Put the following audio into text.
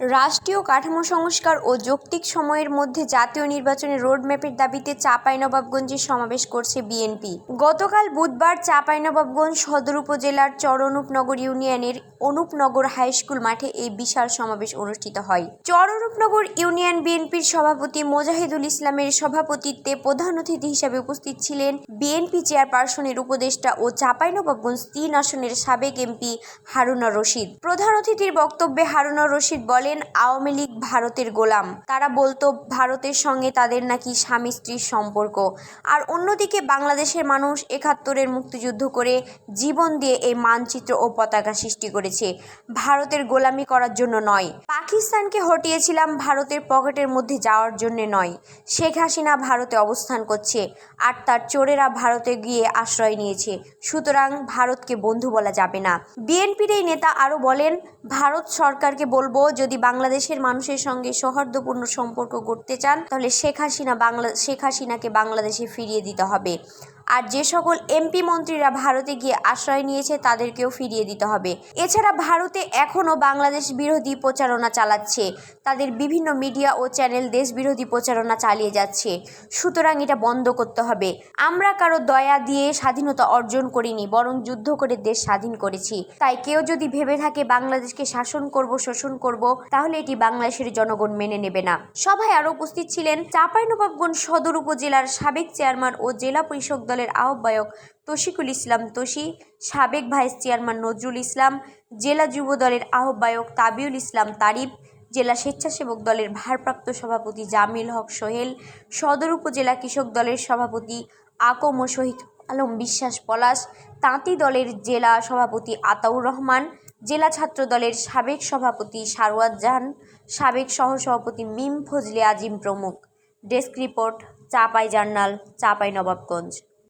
রাষ্ট্রীয় কাঠামো সংস্কার ও যৌক্তিক সময়ের মধ্যে জাতীয় নির্বাচনের রোডম্যাপের দাবিতে চাঁপাইনবাবগঞ্জে সমাবেশ করছে বিএনপি। গতকাল বুধবার চাঁপাইনবাবগঞ্জ সদর উপজেলার চরণূপনগর ইউনিয়নের অনুপনগর হাইস্কুল মাঠে এই বিশাল সমাবেশ অনুষ্ঠিত হয়। চরণূপনগর ইউনিয়ন বিএনপির সভাপতি মোজাহিদুল ইসলামের সভাপতিত্বে প্রধান অতিথি হিসেবে উপস্থিত ছিলেন বিএনপি চেয়ারপারসনের উপদেষ্টা ও চাঁপাইনবাবগঞ্জ তিন আসনের সাবেক এমপি হারুনা রশিদ। প্রধান অতিথির বক্তব্যে হারুনা রশিদ বলেন আওয়ামী লীগ ভারতের গোলাম। তারা বলতো, ভারতের সঙ্গে তাদের নাকি স্বামী স্ত্রীর সম্পর্ক। আর অন্যদিকে বাংলাদেশের মানুষ একাত্তরের মুক্তিযুদ্ধ করে জীবন দিয়ে এই মানচিত্র ও পতাকা সৃষ্টি করেছে। ভারতের গোলামি করার জন্য নয়। পাকিস্তানকে হটিয়েছিলাম ভারতের পকেটের মধ্যে যাওয়ার জন্য নয়। শেখ হাসিনা ভারতে অবস্থান করছে আর তার চোরেরা ভারতে গিয়ে আশ্রয় নিয়েছে। সুতরাং ভারতকে বন্ধু বলা যাবে না। বিএনপির এই নেতা আরও বলেন, ভারত সরকারকে বলব, যদি বাংলাদেশের মানুষের সঙ্গে সৌহার্দ্যপূর্ণ সম্পর্ক গড়তে চান, তাহলে শেখ হাসিনা বাংলা শেখ হাসিনাকে বাংলাদেশে ফিরিয়ে দিতে হবে। আর যে সকল এমপি মন্ত্রীরা ভারতে গিয়ে আশ্রয় নিয়েছে, তাদেরকেও ফিরিয়ে দিতে হবে। এছাড়া ভারতে এখনও বাংলাদেশ বিরোধী প্রচারণা চালাচ্ছে। তাদের বিভিন্ন মিডিয়া ও চ্যানেল দেশ বিরোধী প্রচারণা চালিয়ে যাচ্ছে। সুতরাং এটা বন্ধ করতে হবে। আমরা কারও দয়া দিয়ে স্বাধীনতা অর্জন করিনি, বরং যুদ্ধ করে দেশ স্বাধীন করেছি। তাই কেউ যদি ভেবে থাকে বাংলাদেশকে শাসন করব, শোষণ করব, তাহলে এটি বাংলাদেশের জনগণ মেনে নেবে না। সভায় আরও উপস্থিত ছিলেন চাঁপাইনবাবগঞ্জ সদর উপজেলার সাবেক চেয়ারম্যান ও জেলা পরিষদ দলের আহ্বায়ক তশিকুল ইসলাম তোষি সাবেক ভাইস চেয়ারম্যান নজরুল ইসলাম, জেলা যুব দলের আহ্বায়ক তাবিউল ইসলাম তারিফ, জেলা স্বেচ্ছাসেবক দলের ভারপ্রাপ্ত সভাপতি জামিল হক সোহেল, সদর উপজেলা কৃষক দলের সভাপতি আকম শহীদ আলম বিশ্বাস পলাশ, তাঁতি দলের জেলা সভাপতি আতাউর রহমান, জেলা ছাত্র দলের সাবেক সভাপতি সারওয়াত জাহান, সাবেক সহসভাপতি মিম ফজলে আজিম প্রমুখ। Desk report, Chapai journal, Chapai Nawabganj.